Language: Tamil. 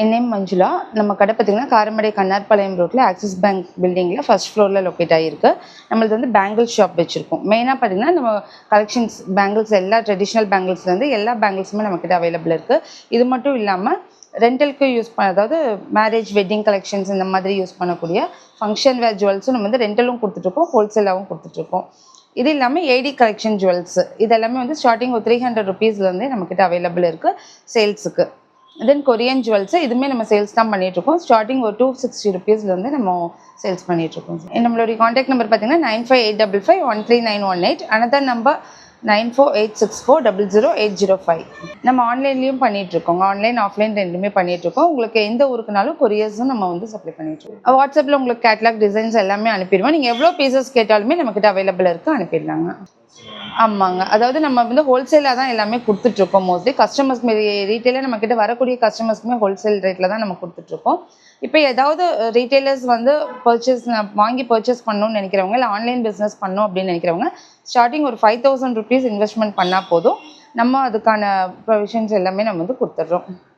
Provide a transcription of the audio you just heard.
என் நேம் மஞ்சுளா? நம்ம கடை பார்த்திங்கன்னா காரமடை கண்ணார்பாளையம் ரோட்டில் ஆக்சிஸ் பேங்க் பில்டிங்கில் ஃபர்ஸ்ட் ஃப்ளோரில் லொக்கேட் ஆகிருக்கு நம்மளது வந்து பேங்கிள் ஷாப் வச்சுருக்கோம். மெயினாக பார்த்திங்கன்னா நம்ம கலெக்ஷன்ஸ் பேங்கிள்ஸ் எல்லா ட்ரெடிஷ்னல் பேங்கிள்ஸ்லேருந்து எல்லா பேங்கிள்ஸுமே நம்மக்கிட்ட அவைலபிள் இருக்குது இது மட்டும் இல்லாமல் ரெண்டலுக்கு யூஸ் பண்ண அதாவது மேரேஜ் வெட்டிங் கலெக்ஷன்ஸ் இந்த மாதிரி யூஸ் பண்ணக்கூடிய ஃபங்க்ஷன் வேர் ஜுவல்ஸும் நம்ம வந்து ரெண்டலும் கொடுத்துட்ருக்கோம். ஹோல்சேலாகவும் கொடுத்துட்ருக்கோம். இது இல்லாமல் ஏடி கலெக்ஷன் ஜுவல்ஸ் இது எல்லாமே வந்து ஸ்டார்டிங் ஒரு த்ரீ ஹண்ட்ரட் ருபீஸ்லேருந்தே நம்மக்கிட்ட அவைலபிள் இருக்குது சேல்ஸுக்கு தென் கொரியன் ஜுவல்ஸு இதுவுமே நம்ம சேல்ஸ் தான் பண்ணிகிட்ருக்கோம் ஸ்டார்டிங் ஒரு டூ சிக்ஸ்டி ருபீஸ்லேருந்து நம்ம சேல்ஸ் பண்ணிகிட்ருக்கோம் நம்மளுடைய காண்டாக்ட் நம்பர் பார்த்தீங்கன்னா nine five eight double five one three nine one eight another number nine four eight six four double zero eight zero five நம்ம ஆன்லைன்லேயும் பண்ணிகிட்ருக்கோம் ஆன்லைன் ஆஃப்லைன் ரெண்டுமே பண்ணிகிட்ருக்கோம் உங்களுக்கு எந்த ஊருக்குனாலும் கொரியர்ஸும் நம்ம வந்து சப்ளை பண்ணிகிட்ருக்கோம் வாட்ஸ்அப்பில் உங்களுக்கு கேட்லாக் டிசைன்ஸ் எல்லாமே அனுப்பிடுவோம். நீங்கள் எவ்வளோ பீசஸ் கேட்டாலுமே நம்மக்கிட்ட அவைலபிள் இருக்குது அனுப்பிடலாங்க. ஆமாங்க. அதாவது நம்ம வந்து ஹோல்சேலாக தான் எல்லாமே கொடுத்துட்ருக்கோம் மோஸ்ட்லி கஸ்டமர்ஸ் ரீட்டெயிலாக கிட்ட வரக்கூடிய கஸ்டமர்ஸ்க்குமே ஹோல்சேல் ரேட்டில் தான் நம்ம கொடுத்துட்ருக்கோம். இப்போ ஏதாவது ரீட்டைலர்ஸ் வந்து பர்ச்சேஸ் வாங்கி பர்ச்சேஸ் பண்ணணும்னு நினைக்கிறவங்க இல்லை ஆன்லைன் பிஸ்னஸ் பண்ணணும் அப்படின்னு நினைக்கிறவங்க ஸ்டார்டிங் ஒரு ஃபைவ் தௌசண்ட் ருபீஸ் இன்வெஸ்ட்மெண்ட் பண்ணால் போதும். நம்ம அதுக்கான ப்ரொவிஷன்ஸ் எல்லாமே நம்ம வந்து கொடுத்துட்றோம்.